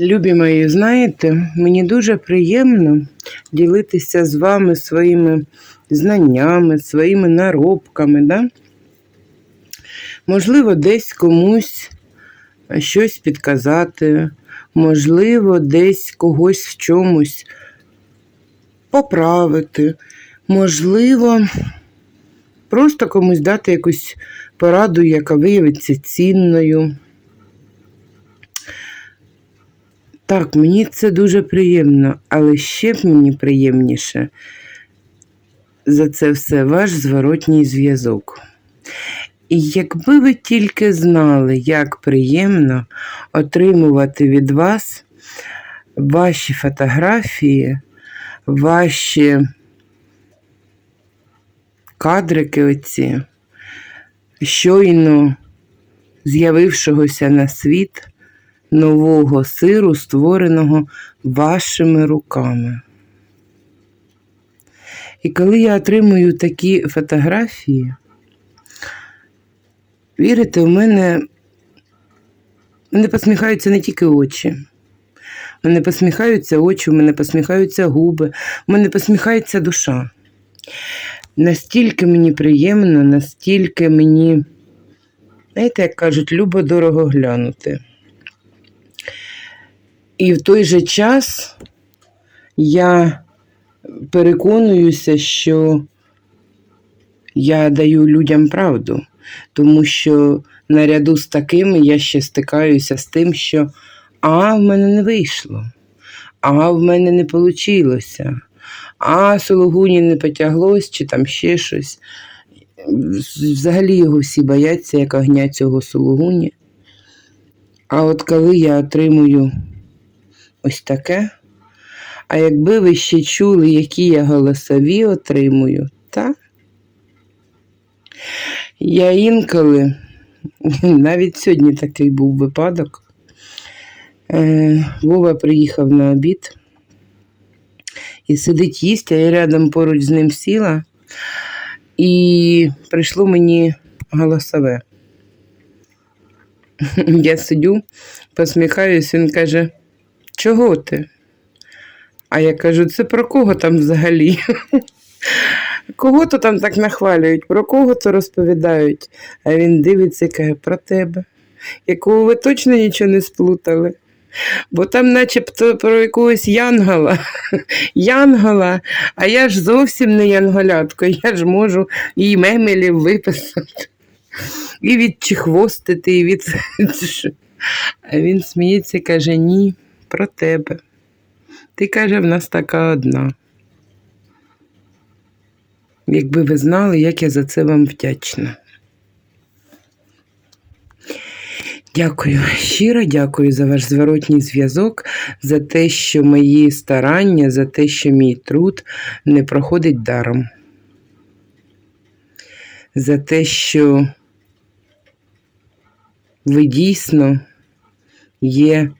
Любі мої, знаєте, мені дуже приємно ділитися з вами своїми знаннями, своїми наробками. Да? Можливо, десь комусь щось підказати, можливо, десь когось в чомусь поправити, можливо, просто комусь дати якусь пораду, яка виявиться цінною. Так, мені це дуже приємно, але ще б мені приємніше за це все ваш зворотній зв'язок. І якби ви тільки знали, як приємно отримувати від вас ваші фотографії, ваші кадрики оці, щойно з'явившогося на світ нового сиру, створеного вашими руками. І коли я отримую такі фотографії, вірите, у мене, мене посміхаються не тільки очі. У мене посміхаються очі, у мене посміхаються губи, у мене посміхається душа. Настільки мені приємно, настільки мені, знаєте, як кажуть, любо дорого глянути. І в той же час я переконуюся, що я даю людям правду, тому що наряду з такими я ще стикаюся з тим, що а в мене не вийшло, а в мене не вийшло, а сологуні не потяглось, чи там ще щось. Взагалі його всі бояться, як огня цього сологуні. А от коли я отримую ось таке. А якби ви ще чули, які я голосові отримую, так? Я інколи, навіть сьогодні такий був випадок. Е, Вова приїхав на обід і сидить їсть, а я рядом поруч з ним сіла, і прийшло мені голосове. Я сидю, посміхаюсь, він каже. Чого ти? А я кажу, це про кого там взагалі? Кого то там так нахвалюють, про кого то розповідають, а він дивиться і каже, про тебе, якого ви точно нічого не сплутали. Бо там начебто про якогось янгола, янгола, а я ж зовсім не янголятко, я ж можу і мемелів виписати, і відчихвостити, і від. А він сміється і каже, ні про тебе. Ти каже, в нас така одна. Якби ви знали, як я за це вам вдячна. Дякую, щиро дякую за ваш зворотній зв'язок, за те, що мої старання, за те, що мій труд не проходить даром. За те, що ви дійсно є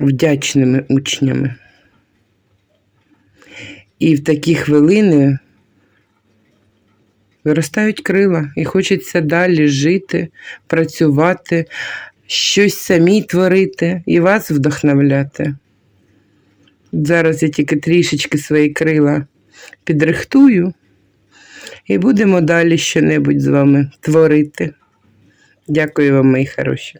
вдячними учнями. І в такі хвилини виростають крила, і хочеться далі жити, працювати, щось самі творити і вас вдохновляти. Зараз я тільки трішечки свої крила підрихтую, і будемо далі щонебудь з вами творити. Дякую вам, мої хороші.